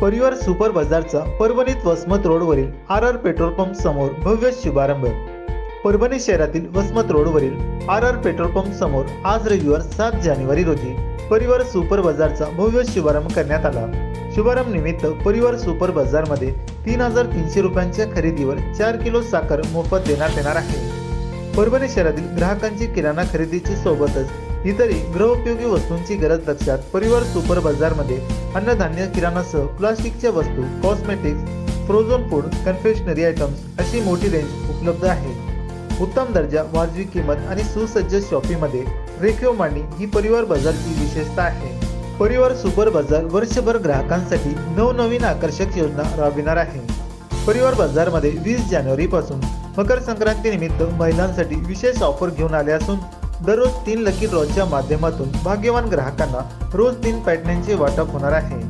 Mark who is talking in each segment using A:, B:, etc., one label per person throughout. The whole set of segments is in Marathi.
A: परिवार सुपर बाजारचा परभणीत वसमत रोडवरील आर आर पेट्रोल पंप समोर भव्य शुभारंभ. परभणी शहरातील वसमत रोडवरील आर आर पेट्रोल पंप समोर आज रविवार सात जानेवारी रोजी परिवार सुपर बाजारचा भव्य शुभारंभ करण्यात आला. शुभारंभ निमित्त परिवार सुपर बाजारमध्ये तीन हजार तीनशे रुपयांच्या खरेदीवर चार किलो साखर मोफत देण्यात येणार आहे. परभणी शहरातील ग्राहकांची किराणा खरेदीची सोबतच इतरही गृहोपयोगी वस्तूंची गरज लक्षात परिवार सुपर बाजारमध्ये अन्नधान्य किराणासह प्लास्टिकच्या वस्तू cosmetics frozen food confectionery items अशी मोठी रेंज उपलब्ध आहे. उत्तम दर्जा वाजवी किंमत आणि सुसज्ज शॉपीमध्ये रेखीव मांडणी ही परिवार बाजारची विशेषता आहे. परिवार सुपर बाजार वर्षभर ग्राहकांसाठी नवनवीन आकर्षक योजना राबविणार आहे. परिवार बाजारमध्ये वीस जानेवारीपासून मकर संक्रांती निमित्त महिलांसाठी विशेष ऑफर घेऊन आले असून दररोज तीन लकी ड्रॉच्या माध्यमातून भाग्यवान ग्राहकांना रोज तीन पॅटर्नचे वाटप होणार आहे.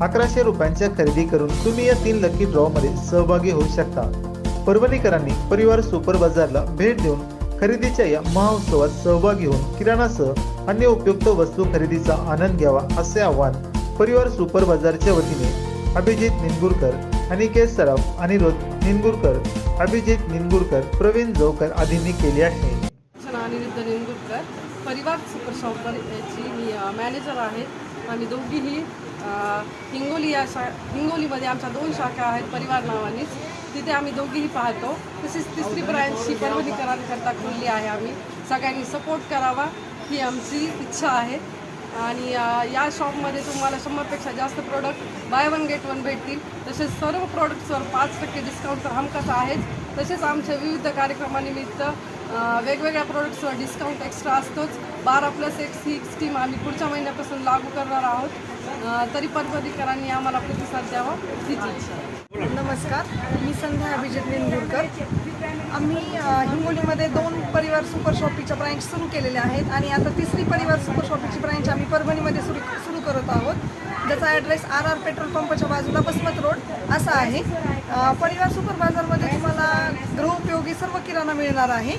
A: अकराशे रुपयांच्या खरेदी करून तुम्ही या तीन लकी ड्रॉमध्ये सहभागी होऊ शकता. परभणीकरांनी परिवार सुपर बाजारला भेट देऊन खरेदीच्या या महोत्सवात सहभागी होऊन किराणासह अन्य उपयुक्त वस्तू खरेदीचा आनंद घ्यावा असे आवाहन परिवार सुपर बाजारच्या वतीने अभिजित निनगुरकर अनिकेत सराफ अनिरुद्ध निनगुरकर अभिजित निनगुरकर प्रवीण जोकर आदींनी केले आहे.
B: परिवार सुपर शॉपर याची मी मॅनेजर आहे. आम्ही दोघीही हिंगोली या शा हिंगोलीमध्ये आमच्या दोन शाखा आहेत परिवार नावानेच. तिथे आम्ही दोघीही पाहतो. तसेच तिसरी ब्रँचची ही परभणीकरांकरता खोलली आहे आम्ही. सगळ्यांनी सपोर्ट करावा ही आमची इच्छा आहे. आणि या शॉपमध्ये तुम्हाला शंभरपेक्षा जास्त product buy one get one भेटतील. तसेच सर्व प्रोडक्ट्सवर पाच टक्के डिस्काउंट तर हमखास आहेच. तसेच आमच्या विविध कार्यक्रमानिमित्त वेगवेगळ्या प्रोडक्ट्सवर डिस्काउंट एक्स्ट्रा असतोच. बारा प्लस एक ही स्कीम आम्ही पुढच्या महिन्यापासून लागू करणार आहोत. तरी परभणीकरांनी आम्हाला प्रतिसाद द्यावा हीच इच्छा आहे.
C: नमस्कार. मी संध्या अभिजित निंदुरकर. आम्ही हिंगोलीमध्ये दोन परिवार सुपर शॉपीच्या ब्रँच सुरू केलेल्या आहेत आणि आता तिसरी परिवार सुपर शॉपीची ब्रँच आम्ही परभणीमध्ये सुरू सुरू करत आहोत. ज्याचा ॲड्रेस आर आर पेट्रोल पंपाच्या बाजूला बसमत रोड असा आहे. परिवार सुपर बाजारमध्ये तुम्हाला गृहउपयोगी सर्व किराणा मिळणार आहे.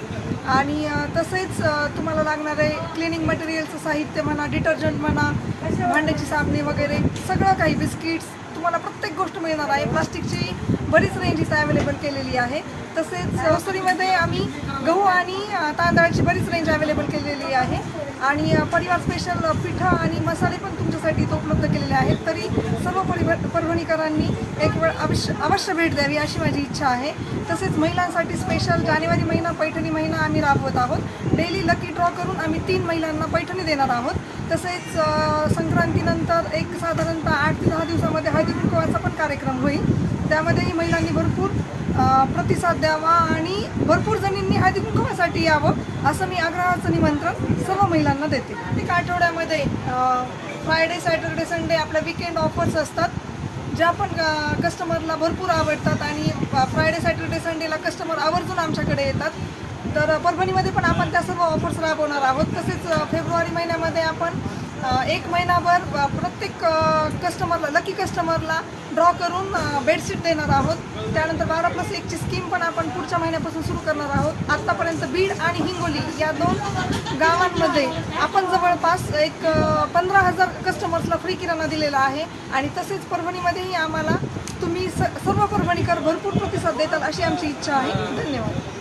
C: आणि तसेच तुम्हाला लागणारे क्लिनिंग मटेरियलचं साहित्य म्हणा डिटर्जंट म्हणा भांड्याची साबणे वगैरे सगळं काही बिस्किट्स तुम्हाला प्रत्येक गोष्ट मिळणार आहे. प्लास्टिकची बरीच रेंज इथं अवेलेबल केलेली आहे. तसेच ग्रोसरीमध्ये आम्ही गहू आणि तांदळाची बरीच रेंज अवेलेबल केलेली आहे. आणि परिवार स्पेशल पिठा आणि मसाले पण तुमच्यासाठी इथं उपलब्ध केलेले आहेत. तरी सर्व परिभ परभणीकरांनी एक वेळ अवश्य अवश्य भेट द्यावी अशी माझी इच्छा आहे. तसेच महिलांसाठी स्पेशल जानेवारी महिना पैठणी महिना आम्ही राबवत आहोत. डेली लकी ड्रॉ करून आम्ही तीन महिलांना पैठणी देणार आहोत. तसेच संक्रांतीनंतर एक साधारणतः आठ ते दहा दिवसामध्ये हळदी कुंकवाचा पण कार्यक्रम होईल. त्यामध्येही महिलांनी भरपूर प्रतिसाद द्यावा आणि भरपूर जणींनी हळदी कुंकवासाठी यावं असं मी आग्रहाचं निमंत्रण सर्व महिलांना देते. एक आठवड्यामध्ये फ्रायडे सॅटर्डे संडे आपल्या विकेंड ऑफर्स असतात ज्या पण कस्टमरला भरपूर आवडतात आणि फ्रायडे सॅटर्डे संडेला कस्टमर आवर्जून आमच्याकडे येतात. तर परभणीमध्ये पण आपण त्या सर्व ऑफर्स राबवणार आहोत. तसेच फेब्रुवारी महिन्यामध्ये आपण एक महिनाभर प्रत्येक कस्टमरला लकी कस्टमरला ड्रॉ करून बेडशीट देणार आहोत. त्यानंतर बारा प्लस एकची स्कीम पण आपण पुढच्या महिन्यापासून सुरू करणार आहोत. आत्तापर्यंत बीड आणि हिंगोली या दोन गावांमध्ये आपण जवळपास एक पंधरा हजार कस्टमर्सला फ्री किराणा दिलेला आहे. आणि तसेच परभणीमध्येही आम्हाला तुम्ही स सर्व परभणीकर भरपूर प्रतिसाद देताल अशी आमची इच्छा आहे. धन्यवाद.